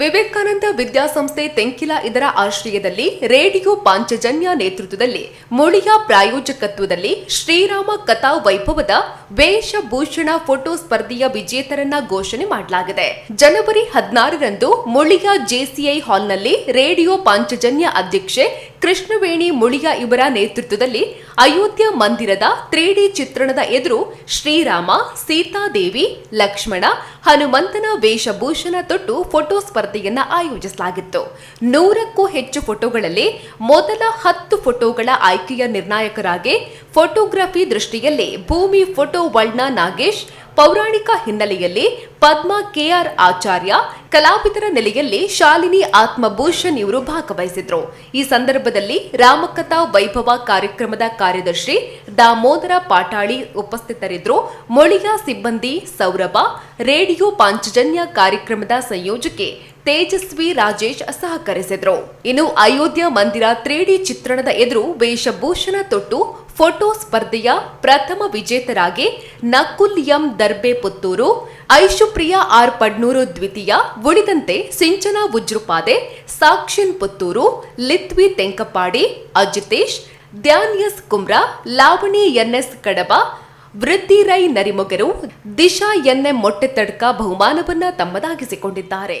ವಿವೇಕಾನಂದ ವಿದ್ಯಾಸಂಸ್ಥೆ ತೆಂಕಿಲ ಇದರ ಆಶ್ರಯದಲ್ಲಿ ರೇಡಿಯೋ ಪಾಂಚಜನ್ಯ ನೇತೃತ್ವದಲ್ಲಿ ಮುಳಿಯ ಪ್ರಾಯೋಜಕತ್ವದಲ್ಲಿ ಶ್ರೀರಾಮ ಕಥಾ ವೈಭವದ ವೇಷಭೂಷಣ ಫೋಟೋ ಸ್ಪರ್ಧೆಯ ವಿಜೇತರನ್ನ ಘೋಷಣೆ ಮಾಡಲಾಗಿದೆ. ಜನವರಿ ಹದಿನಾರರಂದು ಮುಳಿಯ ಜೆಸಿಐ ಹಾಲ್ನಲ್ಲಿ ರೇಡಿಯೋ ಪಾಂಚಜನ್ಯ ಅಧ್ಯಕ್ಷೆ ಕೃಷ್ಣವೇಣಿ ಮುಳಿಯ ಇವರ ನೇತೃತ್ವದಲ್ಲಿ ಅಯೋಧ್ಯ ಮಂದಿರದ ತ್ರೀಡಿ ಚಿತ್ರಣದ ಎದುರು ಶ್ರೀರಾಮ, ಸೀತಾದೇವಿ, ಲಕ್ಷ್ಮಣ, ಹನುಮಂತನ ವೇಷಭೂಷಣ ತೊಟ್ಟು ಫೋಟೋ ಸ್ಪರ್ಧೆಯನ್ನ ಆಯೋಜಿಸಲಾಗಿತ್ತು. ನೂರಕ್ಕೂ ಹೆಚ್ಚು ಫೋಟೋಗಳಲ್ಲಿ ಮೊದಲ ಹತ್ತು ಫೋಟೋಗಳ ಆಯ್ಕೆಯ ನಿರ್ಣಾಯಕರಾಗಿ ಫೋಟೋಗ್ರಫಿ ದೃಷ್ಟಿಯಲ್ಲಿ ಭೂಮಿ ಫೋಟೋ ವರ್ಲ್ಡ್ನ ನಾಗೇಶ್ ಪೌರಾಣಿಕ ಹಿನ್ನೆಲೆಯಲ್ಲಿ ಪದ್ಮ ಕೆಆರ್ ಆಚಾರ್ಯ ಕಲಾವಿದರ ನೆಲೆಯಲ್ಲಿ ಶಾಲಿನಿ ಆತ್ಮಭೂಷಣ್ ಇವರು ಭಾಗವಹಿಸಿದ್ರು. ಈ ಸಂದರ್ಭದಲ್ಲಿ ರಾಮಕಥಾ ವೈಭವ ಕಾರ್ಯಕ್ರಮದ ಕಾರ್ಯದರ್ಶಿ ದಾಮೋದರ ಪಾಟಾಳಿ ಉಪಸ್ಥಿತರಿದ್ದರು. ಮೊಳಿಯ ಸಿಬ್ಬಂದಿ ಸೌರಭ, ರೇಡಿಯೋ ಪಾಂಚಜನ್ಯ ಕಾರ್ಯಕ್ರಮದ ಸಂಯೋಜಕಿ ತೇಜಸ್ವಿ ರಾಜೇಶ್ ಸಹಕರಿಸಿದ್ರು. ಇನ್ನು ಅಯೋಧ್ಯ ಮಂದಿರ ತ್ರೀಡಿ ಚಿತ್ರಣದ ಎದುರು ವೇಷಭೂಷಣ ತೊಟ್ಟು ಫೋಟೋ ಸ್ಪರ್ಧೆಯ ಪ್ರಥಮ ವಿಜೇತರಾಗಿ ನಕುಲ್ ಎಂ ದರ್ಬೆ ಪುತ್ತೂರು, ಐಶುಪ್ರಿಯಾ ಆರ್ ಪಡ್ನೂರು ದ್ವಿತೀಯ, ಉಳಿದಂತೆ Sinchana Ujrupade Sakshin Puttur, Lithvi Tenkapadi, Ajithesh Dhyan S Kumra, Lavani NS Kadaba Vriddhirai Narimogaru, Disha NM Mottethadka ಬಹುಮಾನವನ್ನ ತಮ್ಮದಾಗಿಸಿಕೊಂಡಿದ್ದಾರೆ.